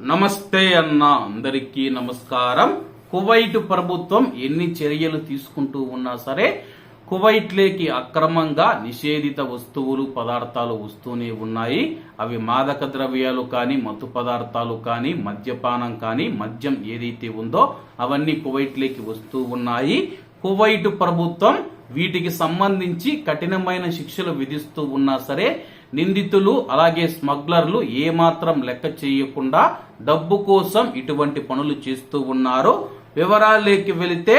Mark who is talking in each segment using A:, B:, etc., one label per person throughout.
A: నమస్తే అన్న అందరికీ నమస్కారం. కువైట్ ప్రభుత్వం ఎన్ని చర్యలు తీసుకుంటూ ఉన్నా సరే కువైట్లేకి అక్రమంగా నిషేధిత వస్తువులు పదార్థాలు వస్తూనే ఉన్నాయి. అవి మాదక ద్రవ్యాలు కానీ మత్తు పదార్థాలు కానీ మద్యపానం కానీ మద్యం ఏదైతే ఉందో అవన్నీ కువైట్లేకి వస్తూ ఉన్నాయి. కువైట్ ప్రభుత్వం వీటికి సంబంధించి కఠినమైన శిక్షలు విధిస్తూ ఉన్నా సరే నిందితులు అలాగే స్మగ్లర్లు ఏమాత్రం లెక్క చేయకుండా డబ్బు కోసం ఇటువంటి పనులు చేస్తూ ఉన్నారు. వివరాలేకి వెళితే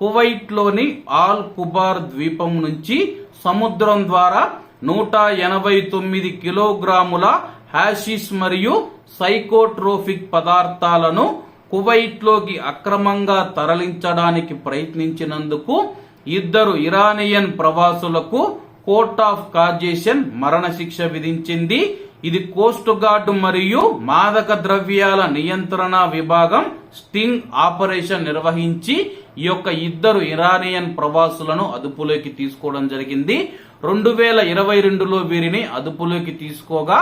A: కువైట్లోని ఆల్ కుబార్ ద్వీపం నుంచి సముద్రం ద్వారా నూట ఎనభై తొమ్మిది కిలోగ్రాముల హ్యాషిస్ మరియు సైకోట్రోఫిక్ పదార్థాలను కువైట్లోకి అక్రమంగా తరలించడానికి ప్రయత్నించినందుకు ఇద్దరు ఇరానియన్ ప్రవాసులకు కోర్ట్ ఆఫ్ కాజేషన్ మరణశిక్ష విధించింది. ఇది కోస్ట్ గార్డ్ మరియు మాదక ద్రవ్యాల నియంత్రణ విభాగం స్టింగ్ ఆపరేషన్ నిర్వహించి ఈ యొక్క ఇద్దరు ఇరానియన్ ప్రవాసులను అదుపులోకి తీసుకోవడం జరిగింది. రెండు వేల ఇరవై రెండులో వీరిని అదుపులోకి తీసుకోగా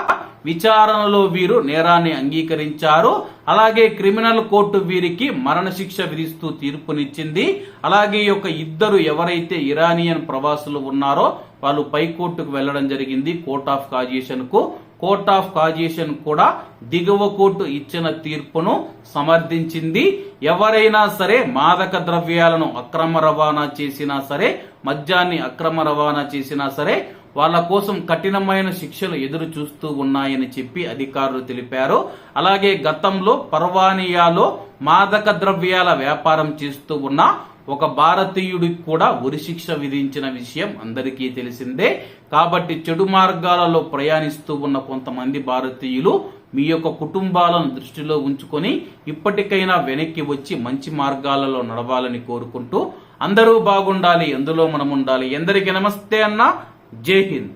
A: విచారణలో వీరు నేరాన్ని అంగీకరించారు. అలాగే క్రిమినల్ కోర్టు వీరికి మరణశిక్ష విధిస్తూ తీర్పునిచ్చింది. అలాగే ఈ యొక్క ఇద్దరు ఎవరైతే ఇరానియన్ ప్రవాసులు ఉన్నారో వాళ్ళు పై కోర్టుకు వెళ్ళడం జరిగింది కోర్ట్ ఆఫ్ కాజేషన్కు కోర్ట్ ఆఫ్ కాజేషన్ కూడా దిగువ కోర్టు ఇచ్చిన తీర్పును సమర్థించింది. ఎవరైనా సరే మాదక ద్రవ్యాలను అక్రమ రవాణా చేసినా సరే మద్యాన్ని అక్రమ రవాణా చేసినా సరే వాళ్ళ కోసం కఠినమైన శిక్షలు ఎదురు చూస్తూ ఉన్నాయని చెప్పి అధికారులు తెలిపారు. అలాగే గతంలో పర్వానియాలో మాదక ద్రవ్యాల వ్యాపారం చేస్తూ ఉన్న ఒక భారతీయుడికి కూడా ఉరిశిక్ష విధించిన విషయం అందరికీ తెలిసిందే. కాబట్టి చెడు మార్గాలలో ప్రయాణిస్తూ ఉన్న కొంతమంది భారతీయులు మీ యొక్క కుటుంబాలను దృష్టిలో ఉంచుకొని ఇప్పటికైనా వెనక్కి వచ్చి మంచి మార్గాలలో నడవాలని కోరుకుంటూ అందరూ బాగుండాలి ఎందులో మనం ఉండాలి ఎందరికీ నమస్తే అన్న. జై హింద్.